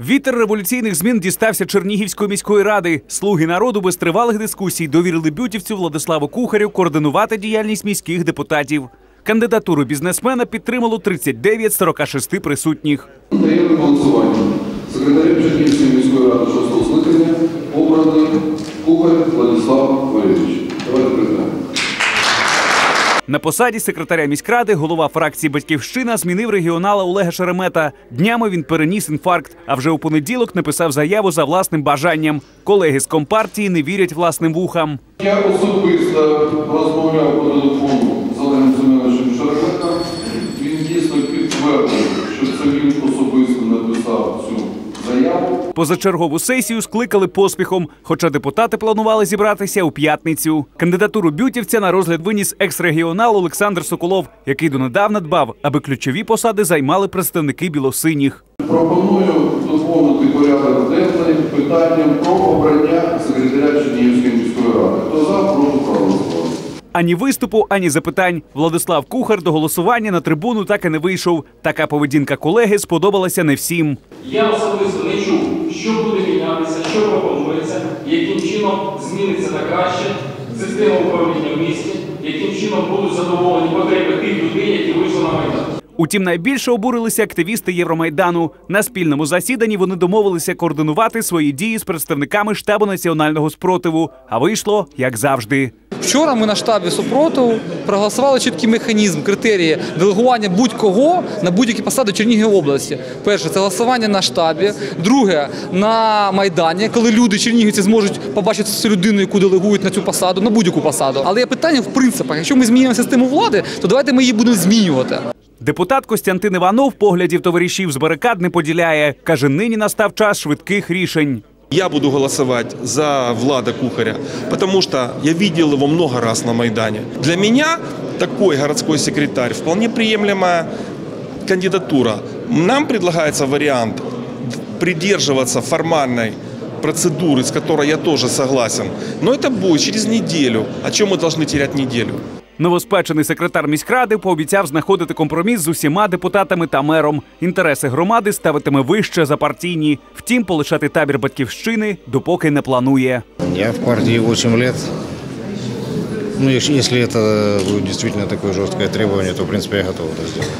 Вітер революційних змін дістався Чернігівської міської ради. Слуги народу без тривалих дискусій довірили бютівцю Владиславу Кухарю координувати діяльність міських депутатів. Кандидатуру бізнесмена підтримало 39 з 46 присутніх. Даємо голосування. Секретарем Чернігівської міської ради шостого скликання обраний Кухар Владислав На посаді секретаря міськради голова фракції Батьківщина змінив регіонала Олега Шеремета. Днями він переніс інфаркт, а вже у понеділок написав заяву за власним бажанням. Колеги з компартії не вірять власним вухам. Я особисто розмовляв по телефону з Олегом Семеновичем Шереметом. Позачергову сесію скликали поспіхом, хоча депутати планували зібратися у п'ятницю. Кандидатуру бютівця на розгляд виніс екс-регіонал Олександр Соколов, який донедавна дбав, аби ключові посади займали представники білосиніх. Пропоную доповнити порядок денний питанням про обрання секретаря Чернігівської міської ради. Хто за, прошу проголосувати. Ані виступу, ані запитань. Владислав Кухар до голосування на трибуну так і не вийшов. Така поведінка колеги сподобалася не всім. Я особисто не що буде мінятися, що пропонується, яким чином зміниться на краще система управління в місті, яким чином будуть задоволені потреби тих людей, які вийшли на майдан. Утім, найбільше обурилися активісти Євромайдану. На спільному засіданні вони домовилися координувати свої дії з представниками штабу національного спротиву. А вийшло як завжди. Вчора ми на штабі супротиву проголосували чіткий механізм, критерії делегування будь-кого на будь-які посади Чернігівської області. Перше це голосування на штабі. Друге на майдані, коли люди чернігівці зможуть побачити цю людину, яку делегують на цю посаду, на будь-яку посаду. Але є питання в принципах. Якщо ми змінюємо систему влади, то давайте ми її будемо змінювати. Депутат Костянтин Іванов поглядів товаришів з барикад не поділяє. каже, нині настав час швидких рішень. Я буду голосовать за Влада Кухаря, потому что я видел его много раз на Майдане. Для меня такой городской секретарь вполне приемлемая кандидатура. Нам предлагается вариант придерживаться формальной процедуры, с которой я тоже согласен. Но это будет через неделю. О чем мы должны терять неделю? Новоспечений секретар міськради пообіцяв знаходити компроміс з усіма депутатами та мером. Інтереси громади ставитиме вище за партійні. Втім, полишати табір батьківщини допоки не планує. Я в партії 8 років. Ну, якщо это будет действительно такое жесткое требование, то, в принципе, я готов это сделать.